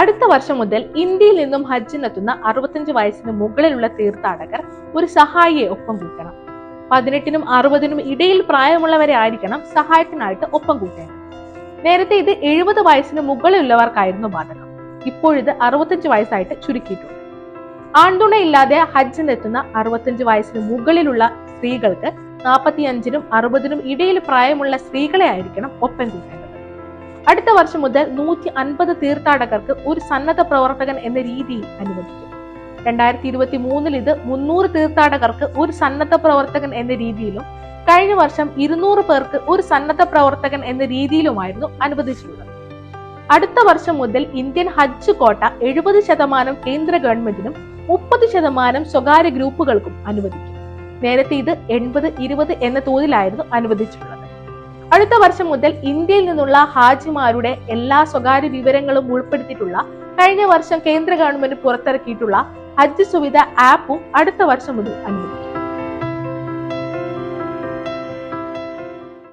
അടുത്ത വർഷം മുതൽ ഇന്ത്യയിൽ നിന്നും ഹജ്ജിനെത്തുന്ന അറുപത്തഞ്ച് വയസ്സിന് മുകളിലുള്ള തീർത്ഥാടകർ ഒരു സഹായിയെ ഒപ്പം കൂട്ടണം. പതിനെട്ടിനും അറുപതിനും ഇടയിൽ പ്രായമുള്ളവരെ ആയിരിക്കണം സഹായത്തിനായിട്ട് ഒപ്പം കൂട്ടേണ്ടത്. നേരത്തെ ഇത് എഴുപത് വയസ്സിന് മുകളിലുള്ളവർക്കായിരുന്നു ബാധകം. ഇപ്പോഴിത് അറുപത്തഞ്ച് വയസ്സായിട്ട് ചുരുക്കിയിട്ടുണ്ട്. ആൺതുണയില്ലാതെ ഹജ്ജിനെത്തുന്ന അറുപത്തഞ്ച് വയസ്സിന് മുകളിലുള്ള സ്ത്രീകൾക്ക് നാൽപ്പത്തി അഞ്ചിനും അറുപതിനും ഇടയിൽ പ്രായമുള്ള സ്ത്രീകളെ ആയിരിക്കണം ഒപ്പം കൂട്ടേണ്ടത്. അടുത്ത വർഷം മുതൽ നൂറ്റി അൻപത് തീർത്ഥാടകർക്ക് ഒരു സന്നദ്ധ പ്രവർത്തകൻ എന്ന രീതിയിൽ അനുവദിച്ചു രണ്ടായിരത്തി ഇരുപത്തി മൂന്നിൽ ഇത് മുന്നൂറ് തീർത്ഥാടകർക്ക് ഒരു സന്നദ്ധ പ്രവർത്തകൻ എന്ന രീതിയിലും കഴിഞ്ഞ വർഷം ഇരുന്നൂറ് പേർക്ക് ഒരു സന്നദ്ധ പ്രവർത്തകൻ എന്ന രീതിയിലുമായിരുന്നു അനുവദിച്ചിട്ടുള്ളത്. അടുത്ത വർഷം മുതൽ ഇന്ത്യൻ ഹജ്ജ് കോട്ട എഴുപത് ശതമാനം കേന്ദ്ര ഗവൺമെന്റിനും മുപ്പത് ശതമാനം സ്വകാര്യ ഗ്രൂപ്പുകൾക്കും അനുവദിക്കും. നേരത്തെ ഇത് എൺപത് ഇരുപത് എന്ന തോതിലായിരുന്നു അനുവദിച്ചിട്ടുള്ളത്. അടുത്ത വർഷം മുതൽ ഇന്ത്യയിൽ നിന്നുള്ള ഹാജിമാരുടെ എല്ലാ സ്വകാര്യ വിവരങ്ങളും ഉൾപ്പെടുത്തിയിട്ടുള്ള കഴിഞ്ഞ വർഷം കേന്ദ്ര ഗവൺമെന്റ് പുറത്തിറക്കിയിട്ടുള്ള ഹജ്ജ് സുവിധ ആപ്പും അടുത്ത വർഷം മുതൽ അനുവദിക്കും.